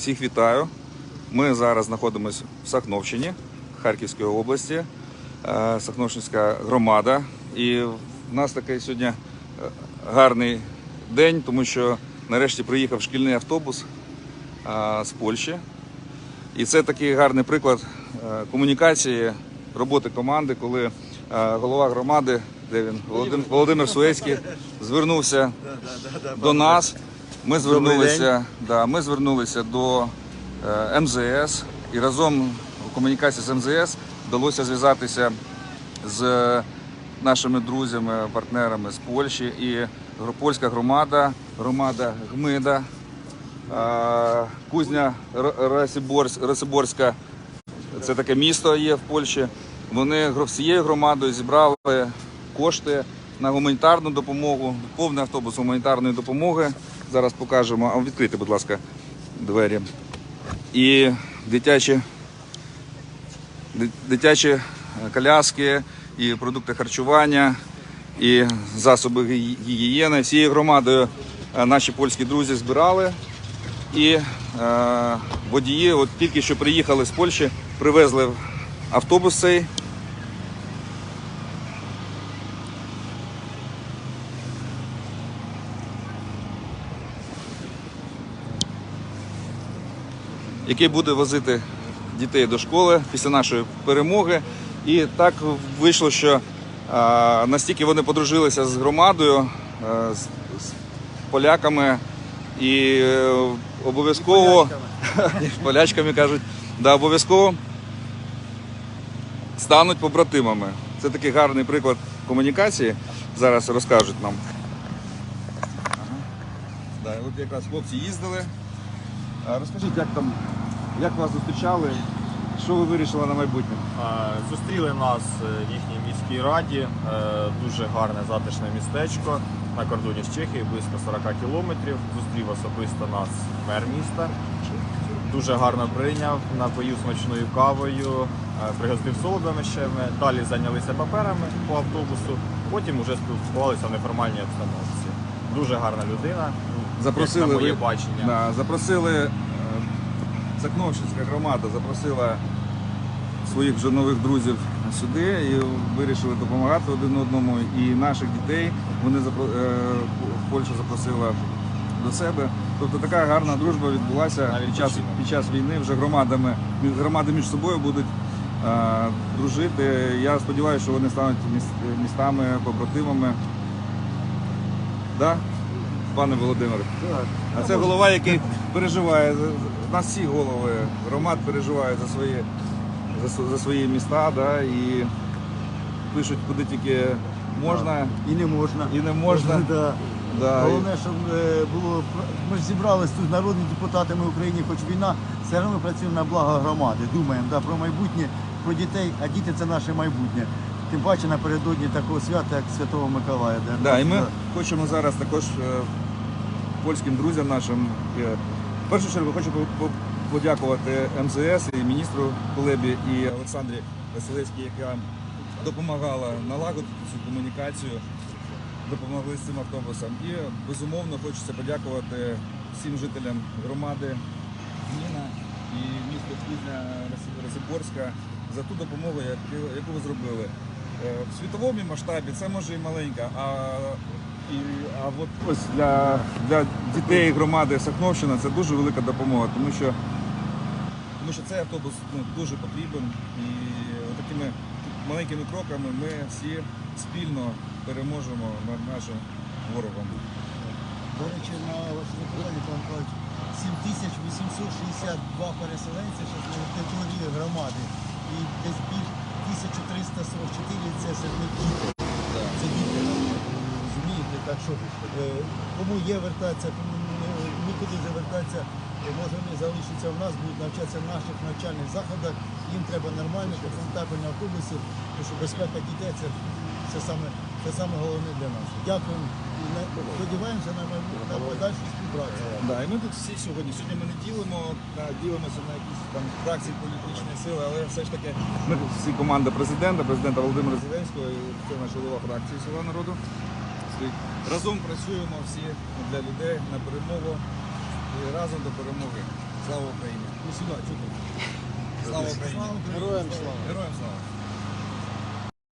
Всіх вітаю. Ми зараз знаходимося в Сахновщині Харківської області, е, Сахновщинська громада. І в нас такий сьогодні е, гарний день, тому що нарешті приїхав шкільний автобус е, з Польщі. І це такий гарний приклад комунікації, роботи команди, коли голова громади, де він Володимир Суецький, звернувся до нас. Ми звернулися, да, ми звернулися до е, МЗС і разом у комунікації з МЗС вдалося зв'язатися з нашими друзями, партнерами з Польщі і польська громада, громада Гмида, е, Кузня Расиборська, це таке місто є в Польщі. Вони всією громадою зібрали кошти на гуманітарну допомогу, повний автобус гуманітарної допомоги. Зараз покажемо. А відкрийте, будь ласка, двері. І дитячі, дитячі коляски, і продукти харчування, і засоби гігієни. Всією громадою е, наші польські друзі збирали. І е, водії, от тільки що приїхали з Польщі, привезли автобус цей. Який буде возити дітей до школи після нашої перемоги. І так вийшло, що настільки вони подружилися з громадою, з, поляками і е, обов'язково полячками кажуть, да, обов'язково стануть побратимами. Це такий гарний приклад комунікації. Зараз розкажуть нам. Ага. Да, от якраз хлопці їздили. Розкажіть, як там, як вас зустрічали, що ви вирішили на майбутнє? Зустріли нас е, в їхній міській раді. Е, Дуже гарне затишне містечко на кордоні з Чехією, близько 40 кілометрів. Зустрів особисто нас мер міста. Дуже гарно прийняв, напоїв смачною кавою, е, пригостив солодощами. Далі зайнялися паперами по автобусу. Потім вже спілкувалися в неформальній обстановці. Дуже гарна людина. Запросили на моє ви- бачення. Да, запросили Сакновщинська громада, запросила своїх вже нових друзів сюди і вирішили допомагати один одному. І наших дітей вони запро- е, Польща запросила до себе. Тобто така гарна дружба відбулася під час, під час війни. Вже громадами громади між собою будуть е, дружити. Я сподіваюся, що вони стануть містами, побратимами. Да? Пане Володимире. А це голова, який переживає. У нас всі голови громад переживають за свої, за, за свої міста, да, і пишуть куди тільки можна І не можна. і не можна. Да. Да, Головне, щоб е, було. Ми ж зібрались тут народні депутати, ми в Україні, хоч війна, все одно ми працюємо на благо громади. Думаємо да, про майбутнє, про дітей, а діти це наше майбутнє. Тим паче напередодні такого свята, як Святого Миколая. де Да, і ми Да. хочемо зараз також е, польським друзям нашим. Першу чергу хочу по- по- подякувати МЗС і міністру Кулебі і Олександрі Василевській, яка допомагала налагодити цю комунікацію, допомогли з цим автобусом. І безумовно хочеться подякувати всім жителям громади Зміна і міста Кузня Росиборська за ту допомогу, яку, яку ви зробили. Е, В світовому масштабі це може і маленька, а, і, а от ось для, для дітей громади Сахновщина це дуже велика допомога, тому що, тому що цей автобус ну, дуже потрібен і такими маленькими кроками ми всі спільно переможемо над нашим ворогом. До речі, на вашому каналі Павло Миколаївич, 7862 переселенці зараз на території громади. І десь більш 1344 це серед діти. Так що е, кому є вертатися, кому нікуди вже вертатися, е, може вони залишаться в нас, будуть навчатися в наших навчальних заходах. Їм треба нормально, комфортабельні автобуси, тому що безпека дітей це, це саме, головне для нас. Дякуємо і сподіваємося на, на подальшу співпрацю. І ми тут всі сьогодні. Сьогодні ми не ділимо, ділимося на якісь фракції політичної сили, але все ж таки ми всі команда президента, президента Володимира Зеленського, і це наш голова фракції Села народу. Стоїть. Разом працюємо всі для людей на перемогу і разом до перемоги. Слава Україні! Ну сюди, чути. Слава Україні! Героям слава! Героям